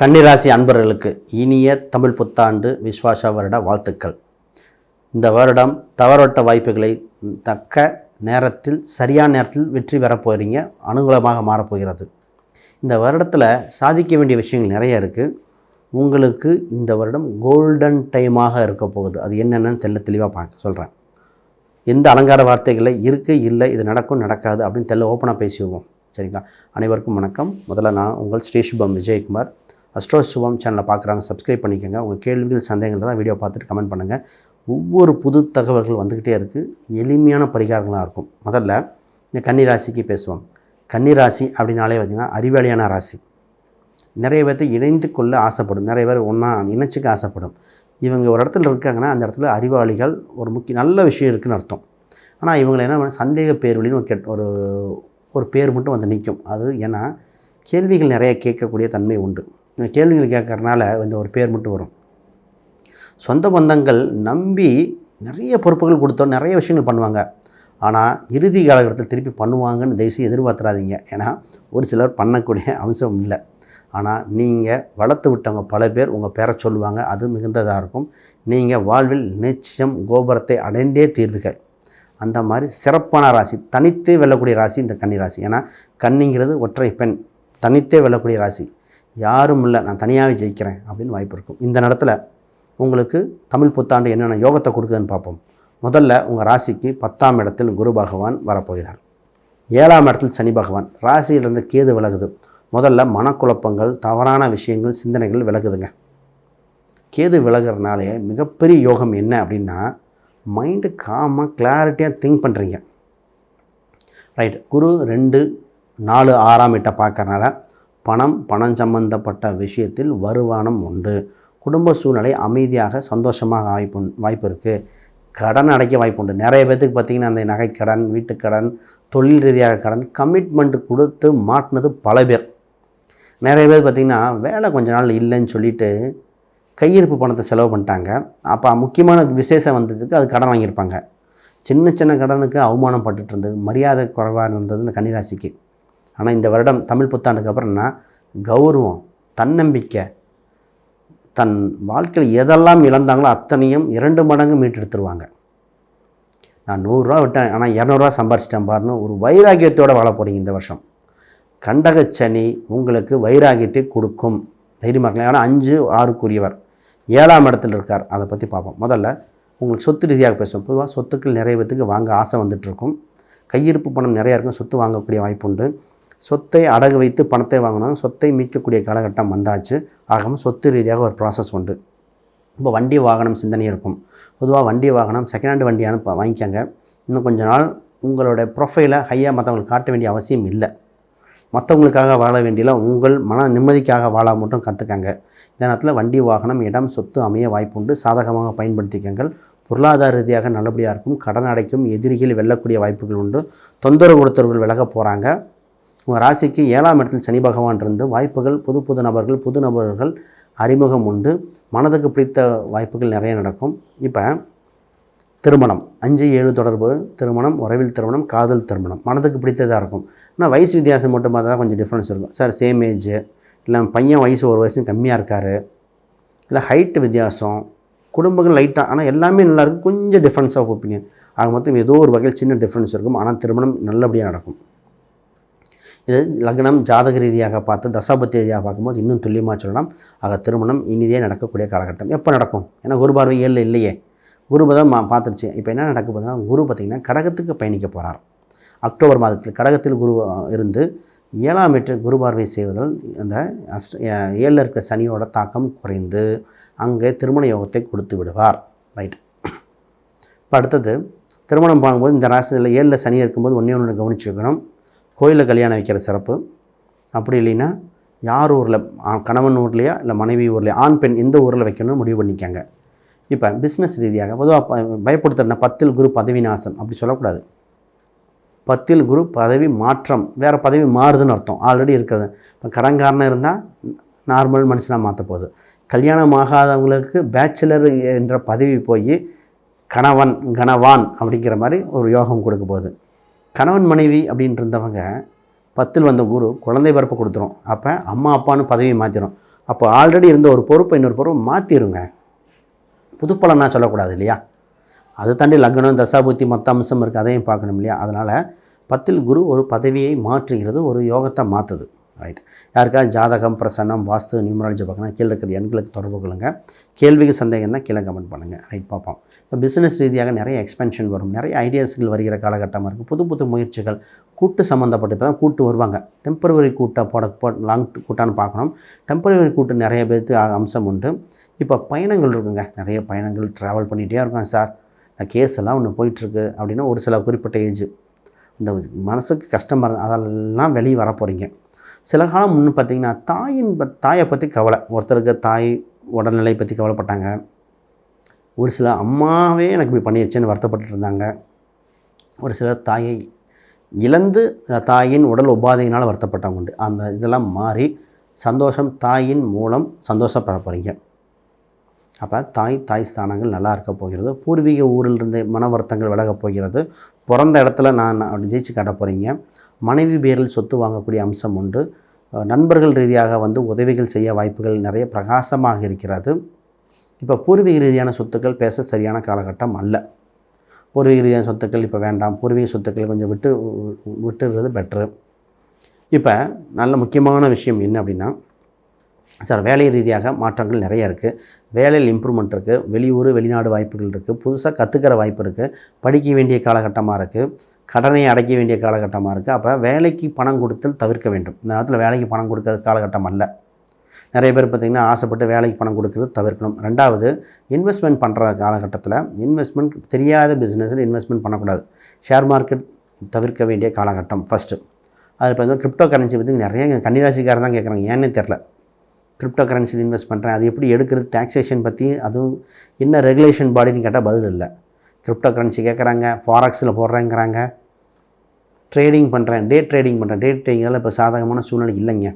கன்னிராசி அன்பர்களுக்கு இனிய தமிழ் புத்தாண்டு விஸ்வாச வருட வாழ்த்துக்கள். இந்த வருடம் தவறொட்ட வாய்ப்புகளை தக்க நேரத்தில் சரியான நேரத்தில் வெற்றி பெறப் போகிறீங்க அனுகூலமாக மாறப்போகிறது இந்த வருடத்தில் சாதிக்க வேண்டிய விஷயங்கள் நிறைய இருக்குது உங்களுக்கு இந்த வருடம் கோல்டன் டைமாக இருக்க போகுது. அது என்னென்னு தெல்ல தெளிவாக பார்க்க சொல்கிறேன் எந்த அலங்கார வார்த்தைகளை இருக்குது இல்லை இது நடக்கும் நடக்காது அப்படின்னு தெல்ல ஓப்பனாக பேசிடுவோம். சரிங்களா? அனைவருக்கும் வணக்கம். முதல்ல நான் உங்கள் ஸ்ரீ சுபம் விஜயகுமார். அஸ்ட்ரோ சுபம் சேனலை பார்க்குறாங்க சப்ஸ்கிரைப் பண்ணிக்கோங்க. உங்கள் கேள்விகள் சந்தேகங்கள் தான் வீடியோ பார்த்துட்டு கமெண்ட் பண்ணுங்கள் ஒவ்வொரு புது தகவல்கள் வந்துக்கிட்டே இருக்குது எளிமையான பரிகாரங்களாக இருக்கும். முதல்ல இந்த கன்னி ராசிக்கு பேசுவோம். கன்னி ராசி அப்படின்னாலே பார்த்திங்கன்னா அறிவாளியான ராசி. நிறைய பேர்த்து இணைந்து கொள்ள ஆசைப்படும். நிறைய பேர் ஒன்றா இணைச்சிக்க ஆசைப்படும். இவங்க ஒரு இடத்துல இருக்காங்கன்னா அந்த இடத்துல அறிவாளிகள் ஒரு முக்கிய நல்ல விஷயம் இருக்குன்னு அர்த்தம். ஆனால் இவங்களை என்ன பண்ண சந்தேக பேர்வழின்னு ஒரு கெட் ஒரு ஒரு பேர் மட்டும் வந்து நிற்கும் அது ஏன்னா கேள்விகள் நிறைய கேட்கக்கூடிய தன்மை உண்டு. இந்த கேள்விகள் கேட்கறதுனால இந்த ஒரு பேர் மட்டும் வரும். சொந்த பந்தங்கள் நம்பி நிறைய பொறுப்புகள் கொடுத்தோம் நிறைய விஷயங்கள் பண்ணுவாங்க. ஆனால் இறுதி காலகட்டத்தில் திருப்பி பண்ணுவாங்கன்னு தயவுசெய்து எதிர்பார்த்துறாதீங்க. ஏன்னா ஒரு சிலர் பண்ணக்கூடிய அம்சம் இல்லை. ஆனால் நீங்கள் வளர்த்து விட்டவங்க பல பேர் உங்கள் பேரை சொல்லுவாங்க. அது மிகுந்ததாக இருக்கும். நீங்கள் வாழ்வில் நிச்சயம் கோபுரத்தை அடைந்தே தீர்வுகள் அந்த மாதிரி சிறப்பான ராசி தனித்தே வெல்லக்கூடிய ராசி இந்த கன்னி ராசி. ஏன்னா கன்னிங்கிறது ஒற்றை பெண் தனித்தே வெல்லக்கூடிய ராசி. யாரும் இல்லை நான் தனியாகவே ஜெயிக்கிறேன் அப்படின்னு வாய்ப்பு இருக்கும். இந்த நேரத்தில் உங்களுக்கு தமிழ் புத்தாண்டு என்னென்ன யோகத்தை கொடுக்குதுன்னு பார்ப்போம். முதல்ல உங்கள் ராசிக்கு பத்தாம் இடத்தில் குரு பகவான் வரப்போகிறார். ஏழாம் இடத்தில் சனி பகவான். ராசியிலிருந்து கேது விலகுது. முதல்ல மனக்குழப்பங்கள் தவறான விஷயங்கள் சிந்தனைகள் விலகுதுங்க. கேது விலகிறனாலே மிகப்பெரிய யோகம் என்ன அப்படின்னா மைண்டு காமாக கிளாரிட்டியாக திங்க் பண்ணுறீங்க ரைட் குரு ரெண்டு நாலு ஆறாம் இட்ட பார்க்கறனால பணம் பணம் சம்பந்தப்பட்ட விஷயத்தில் வருமானம் உண்டு. குடும்ப சூழ்நிலை அமைதியாக சந்தோஷமாக வாய்ப்பு வாய்ப்பு இருக்குது கடன் அடைக்க வாய்ப்பு உண்டு. நிறைய பேர்த்துக்கு பார்த்திங்கன்னா அந்த நகைக்கடன் வீட்டுக்கடன் தொழில் ரீதியாக கடன் கமிட்மெண்ட் கொடுத்து மாட்டினது பல பேர். நிறைய பேர் பார்த்திங்கன்னா வேலை கொஞ்ச நாள் இல்லைன்னு சொல்லிட்டு கையிருப்பு பணத்தை செலவு பண்ணிட்டாங்க. அப்போ முக்கியமான விசேஷம் வந்ததுக்கு அது கடன் வாங்கியிருப்பாங்க. சின்ன சின்ன கடனுக்கு அவமானம் பட்டுட்டு இருந்தது. மரியாதை குறைவாக இருந்தது இந்த கன்னிராசிக்கு. ஆனால் இந்த வருடம் தமிழ் புத்தாண்டுக்கு அப்புறம்னா கௌரவம் தன்னம்பிக்கை. தன் வாழ்க்கையில் எதெல்லாம் இழந்தாங்களோ அத்தனையும் இரண்டு மடங்கு மீட்டெடுத்துருவாங்க. நான் நூறுரூவா விட்டேன் ஆனால் இரநூறுவா சம்பாரிச்சிட்டேன் பாருன்னு ஒரு வைராகியத்தோடு வாழ போகிறீங்க இந்த வருஷம். கண்டகச்சனி உங்களுக்கு வைராகியத்தை கொடுக்கும். தைரியமாக ஏன்னா அஞ்சு ஆறுக்குரியவர். ஏழாம் இடத்துல இருக்கார். அதை பற்றி பார்ப்போம். முதல்ல உங்களுக்கு சொத்து ரீதியாக பேசுவோம். பொதுவாக சொத்துக்கள் நிறைய பேத்துக்கு வாங்க ஆசை வந்துட்டுருக்கும் கையிருப்பு பணம் நிறையா இருக்கும். சொத்து வாங்கக்கூடிய வாய்ப்பு உண்டு. சொத்தை அடகு வைத்து பணத்தை வாங்கினாங்க. சொத்தை மீட்கக்கூடிய காலகட்டம் வந்தாச்சு. ஆகவும் சொத்து ரீதியாக ஒரு ப்ராசஸ் உண்டு. இப்போ வண்டி வாகனம் சிந்தனை இருக்கும். பொதுவாக வண்டி வாகனம் செகண்ட் ஹேண்ட் வண்டியான வாங்கிக்கோங்க. இன்னும் கொஞ்ச நாள் உங்களோட ப்ரொஃபைலை ஹையாக மற்றவங்களுக்கு காட்ட வேண்டிய அவசியம் இல்லை. மற்றவங்களுக்காக வாழ வேண்டியல உங்கள் மன நிம்மதிக்காக வாழ மட்டும் கற்றுக்கங்க இந்த நேரத்தில் வண்டி வாகனம் இடம் சொத்து அமைய வாய்ப்புண்டு சாதகமாக பயன்படுத்திக்கங்கள். பொருளாதார ரீதியாக நல்லபடியாக இருக்கும். கடன் அடைக்கும் எதிரிகள் வெல்லக்கூடிய வாய்ப்புகள் உண்டு. தொந்தரவு கொடுத்தவர்கள் விலக போகிறாங்க உங்கள் ராசிக்கு ஏழாம் இடத்தில் சனி பகவான் இருந்து வாய்ப்புகள் புது புது நபர்கள் புது நபர்கள் அறிமுகம் உண்டு. மனதுக்கு பிடித்த வாய்ப்புகள் நிறைய நடக்கும். இப்போ திருமணம் அஞ்சு ஏழு தொடர்பு திருமணம் உறவில் திருமணம் காதல் திருமணம். மனதுக்கு பிடித்ததாக இருக்கும். ஆனால் வயசு வித்தியாசம் மட்டும் பார்த்தா கொஞ்சம் டிஃப்ரென்ஸ் இருக்கும். சார் சேம் ஏஜ் இல்லை பையன் வயசு ஒரு வயசு கம்மியாக இருக்கார். இல்லை ஹைட்டு வித்தியாசம். குடும்பங்கள் லைட்டாக ஆனால் எல்லாமே நல்லாயிருக்கும் கொஞ்சம் டிஃப்ரென்ஸ் ஆஃப் ஒப்பீனியன் ஆக மொத்தம் ஏதோ ஒரு வகையில் சின்ன டிஃப்ரென்ஸ் இருக்கும். ஆனால் திருமணம் நல்லபடியாக நடக்கும். இது லக்னம் ஜாதக ரீதியாக பார்த்து தசாபத்தி ரீதியாக பார்க்கும்போது இன்னும் துல்லியமாக சொல்லலாம். ஆக திருமணம் இனிதே நடக்கக்கூடிய காலகட்டம். எப்போ நடக்கும்? ஏன்னா குரு பார்வை ஏழில் இல்லையே. குரு மா பார்த்துருச்சு. இப்போ என்ன நடக்க போகுதுன்னா குரு பார்த்திங்கன்னா கடகத்துக்கு பயணிக்க போகிறார் அக்டோபர் மாதத்தில் கடகத்தில் குரு இருந்து ஏழாம் எட்டு குரு பார்வை செய்வதால் அந்த அஷ்ட ஏழில் இருக்க சனியோட தாக்கம் குறைந்து அங்கே திருமண யோகத்தை கொடுத்து விடுவார். ரைட். இப்போ அடுத்தது திருமணம் பண்ணும்போது இந்த ராசியில் ஏழில் சனி இருக்கும்போது ஒன்றே ஒன்று கவனிச்சுக்கணும். கோயிலில் கல்யாணம் வைக்கிற சிறப்பு. அப்படி இல்லைன்னா யார் ஊரில் கணவன் ஊர்லையா இல்லை மனைவி ஊர்லையா ஆண் பெண் எந்த ஊரில் வைக்கணும்னு முடிவு பண்ணிக்கங்க. இப்போ பிஸ்னஸ் ரீதியாக பொதுவாக பயப்படுத்துறனா பத்தில் குரு பதவி நாசம் அப்படி சொல்லக்கூடாது. பத்தில் குரு பதவி மாற்றம் வேறு பதவி மாறுதுன்னு அர்த்தம். ஆல்ரெடி இருக்கிறது. இப்போ கடன்காரனாக இருந்தால் நார்மல் மனுஷனாக மாற்ற போகுது. கல்யாணம் ஆகாதவங்களுக்கு பேச்சுலர் என்ற பதவி போய் கணவன் கணவான் அப்படிங்கிற மாதிரி ஒரு யோகம் கொடுக்க போகுது. கணவன் மனைவி அப்படின்ட்டு இருந்தவங்க பத்தில் வந்த குரு குழந்தை பிறப்பு கொடுத்துரும். அப்போ அம்மா அப்பான்னு பதவியை மாற்றிடும் அப்போ ஆல்ரெடி இருந்த ஒரு பொறுப்பை இன்னொரு பொறுப்பு மாற்றிடுங்க புது சொல்லக்கூடாது இல்லையா? அது தாண்டி லக்னம் தசாபுத்தி மொத்த அம்சம் இருக்குது அதையும் பார்க்கணும் இல்லையா? அதனால் பத்தில் குரு ஒரு பதவியை மாற்றுகிறது ஒரு யோகத்தை மாற்றுது ரைட் யாருக்காவது ஜாதகம் பிரசன்னம் வாஸ்து நியூமராலஜி பார்க்கணும் கீழே இருக்கிற எண்களுக்கு தொடர்பு கொள்ளுங்கள் கேள்விக்கு சந்தேகம் தான் கீழே கமெண்ட் பண்ணுங்கள் ரைட் பார்ப்போம். இப்போ பிஸ்னஸ் ரீதியாக நிறைய எக்ஸ்பென்ஷன் வரும். நிறைய ஐடியாஸ்கள் வருகிற காலகட்டமாக இருக்குது புது புது முயற்சிகள் கூட்டு சம்மந்தப்பட்டு இப்போ தான் கூட்டு வருவாங்க. டெம்பரவரி கூட்டை போட போ லாங் கூட்டான்னு பார்க்கணும். டெம்பரவரி கூட்டு நிறைய பேர்த்து அம்சம் உண்டு. இப்போ பயணங்கள் இருக்குங்க. நிறைய பயணங்கள் ட்ராவல் பண்ணிகிட்டே இருக்கோம் சார் இந்த கேஸ் எல்லாம் ஒன்று போயிட்டுருக்கு அப்படின்னா ஒரு சில குறிப்பிட்ட ஏஜ் இந்த மனசுக்கு கஷ்டமாக இருந்தால் அதெல்லாம் வெளியே வர போகிறீங்க சில காலம் முன்னு பார்த்திங்கன்னா தாயின் ப- தாயை பற்றி கவலை. ஒருத்தருக்கு தாய் உடல்நிலை பற்றி கவலைப்பட்டாங்க. ஒரு சில அம்மாவே எனக்கு இப்படி பண்ணிடுச்சுன்னு வருத்தப்பட்டு இருந்தாங்க. ஒரு சிலர் தாயை இழந்து தாயின் உடல் உபாதையினால் வருத்தப்பட்டவங்க உண்டு. அந்த இதெல்லாம் மாறி சந்தோஷம் தாயின் மூலம் சந்தோஷப்பட போகிறீங்க அப்போ தாய் தாய் ஸ்தானங்கள் நல்லா இருக்க போகிறது. பூர்வீக ஊரில் இருந்து மன வருத்தங்கள் விலகப் போகிறது. பிறந்த இடத்துல நான் அப்படி ஜெயிச்சு காட்ட போகிறீங்க மனைவி பேரில் சொத்து வாங்கக்கூடிய அம்சம் உண்டு. நண்பர்கள் ரீதியாக வந்து உதவிகள் செய்ய வாய்ப்புகள் நிறைய பிரகாசமாக இருக்கிறது. இப்போ பூர்வீக ரீதியான சொத்துக்கள் பேச சரியான காலகட்டம் அல்ல. பூர்வீக ரீதியான சொத்துக்கள் இப்போ வேண்டாம். பூர்வீக சொத்துக்கள் கொஞ்சம் விட்டு விட்டுறது பெட்ரு இப்போ நல்ல முக்கியமான விஷயம் என்ன அப்படின்னா சார் வேலை ரீதியாக மாற்றங்கள் நிறைய இருக்குது வேலையில் இம்ப்ரூவ்மெண்ட் இருக்குது வெளியூர் வெளிநாடு வாய்ப்புகள் இருக்குது புதுசாக கற்றுக்கிற வாய்ப்பு இருக்குது படிக்க வேண்டிய காலகட்டமாக இருக்குது கடனை அடைக்க வேண்டிய காலகட்டமாக இருக்குது அப்போ வேலைக்கு பணம் கொடுத்தல் தவிர்க்க வேண்டும். இந்த நேரத்தில் வேலைக்கு பணம் கொடுக்கறது காலகட்டம் அல்ல. நிறைய பேர் பார்த்திங்கன்னா ஆசைப்பட்டு வேலைக்கு பணம் கொடுக்கறது தவிர்க்கணும். ரெண்டாவது இன்வெஸ்ட்மெண்ட் பண்ணுற காலகட்டத்தில் இன்வெஸ்ட்மெண்ட் தெரியாத பிஸ்னஸில் இன்வெஸ்ட்மெண்ட் பண்ணக்கூடாது. ஷேர் மார்க்கெட் தவிர்க்க வேண்டிய காலகட்டம் ஃபஸ்ட்டு அது இப்போ கிரிப்டோ கரன்சி பற்றி நிறைய கன்னிராசிக்காரன் தான் கேட்குறாங்க ஏன்னே தெரில கிரிப்டோ கரன்சியில் இன்வெஸ்ட் பண்ணுறேன் அது எப்படி எடுக்கிறது டாக்ஸேஷன் பற்றி அதுவும் என்ன ரெகுலேஷன் பாடின்னு கேட்டால் பதில் இல்லை. கிரிப்டோ கரன்சி கேட்குறாங்க ஃபாரக்ஸில் போடுறேங்கிறாங்க ட்ரேடிங் பண்ணுறேன் டே ட்ரேடிங் பண்ணுறேன் டே ட்ரேடிங்கெல்லாம் இப்போ சாதகமான சூழ்நிலை இல்லைங்க.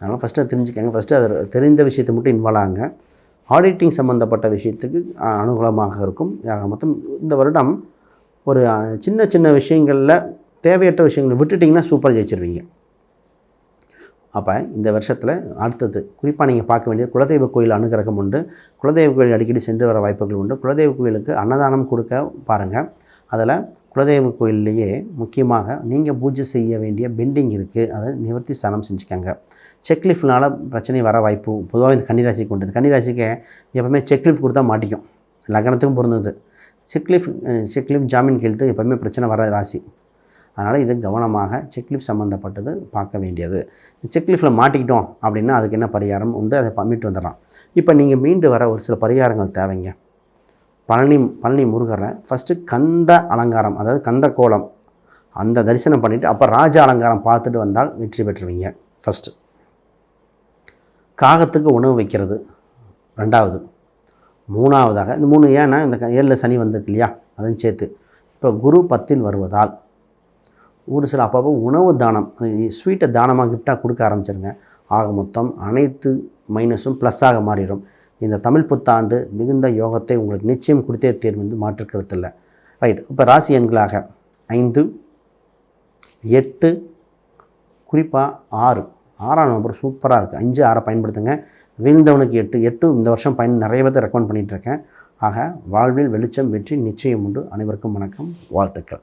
அதனால் ஃபஸ்ட்டு அதை தெரிஞ்சுக்கங்க. ஃபஸ்ட்டு அது தெரிந்த விஷயத்தை மட்டும் இன்வால்வ் ஆகுங்க. ஆடிட்டிங் சம்மந்தப்பட்ட விஷயத்துக்கு அனுகூலமாக இருக்கும். மொத்தம் இந்த வருடம் ஒரு சின்ன சின்ன விஷயங்களில் தேவையற்ற விஷயங்களை விட்டுட்டிங்கன்னா சூப்பர் ஜெயிச்சிருவீங்க. அப்போ இந்த வருஷத்தில் அடுத்தது குறிப்பாக நீங்கள் பார்க்க வேண்டிய குலதெய்வ கோயில் அனுகிரகம் உண்டு. குலதெய்வ கோயில் அடிக்கடி சென்று வர வாய்ப்புகள் உண்டு. குலதெய்வ கோயிலுக்கு அன்னதானம் கொடுக்க பாருங்கள் அதில் குலதெய்வ கோயில்லையே முக்கியமாக நீங்கள் பூஜை செய்ய வேண்டிய பெண்டிங் இருக்குது அதை நிவர்த்தி ஸ்தானம் செஞ்சுக்கோங்க. செக்லிஃப்னால் பிரச்சனை வர வாய்ப்பு பொதுவாக இந்த கன்னிராசிக்கு உண்டு. கன்னிராசிக்கு எப்போவுமே செக்லிஃப் கொடுத்தா மாட்டிக்கும். லக்னத்துக்கும் பொருந்தது. செக்லிஃப் செக்லிஃப் ஜாமீன் கெழுத்து எப்போவுமே பிரச்சனை வர ராசி. அதனால் இது கவனமாக செக்லிஃப் சம்மந்தப்பட்டது பார்க்க வேண்டியது. செக்லிஃப்டில் மாட்டிக்கிட்டோம் அப்படின்னா அதுக்கு என்ன பரிகாரம் உண்டு? அதை மீட்டு வந்துடலாம். இப்போ நீங்கள் மீண்டு வர ஒரு சில பரிகாரங்கள் தேவைங்க. பழனி பழனி முருகரை ஃபஸ்ட்டு கந்த அலங்காரம் அதாவது கந்த கோலம் அந்த தரிசனம் பண்ணிவிட்டு அப்போ ராஜ அலங்காரம் பார்த்துட்டு வந்தால் வெற்றி பெற்றுவீங்க ஃபஸ்ட்டு காகத்துக்கு உணவு வைக்கிறது ரெண்டாவது. மூணாவதாக இந்த மூணு ஏன்னா இந்த க- ஏழில் சனி வந்திருக்கு இல்லையா? அதையும் சேர்த்து. இப்போ குரு பத்தில் வருவதால் ஒரு சில அப்பப்போ உணவு தானம் ஸ்வீட்டை தானமாக கிஃப்டாக கொடுக்க ஆரம்பிச்சிருங்க. ஆக மொத்தம் அனைத்து மைனஸும் ப்ளஸ்ஸாக மாறிடும். இந்த தமிழ் புத்தாண்டு மிகுந்த யோகத்தை உங்களுக்கு நிச்சயம் கொடுத்தே தேர்வு வந்து மாற்று இல்லை. ரைட் இப்போ ராசி எண்களாக ஐந்து எட்டு குறிப்பாக ஆறு. ஆறாம் நம்பர் சூப்பராக இருக்குது அஞ்சு ஆறை பயன்படுத்துங்க. வீழ்ந்தவனுக்கு எட்டு எட்டு இந்த வருஷம் பயன் நிறைய பேர்த்தை ரெக்கமெண்ட் பண்ணிகிட்ருக்கேன் ஆக வாழ்வில் வெளிச்சம் வெற்றி நிச்சயம் உண்டு. அனைவருக்கும் வணக்கம் வாழ்த்துக்கள்.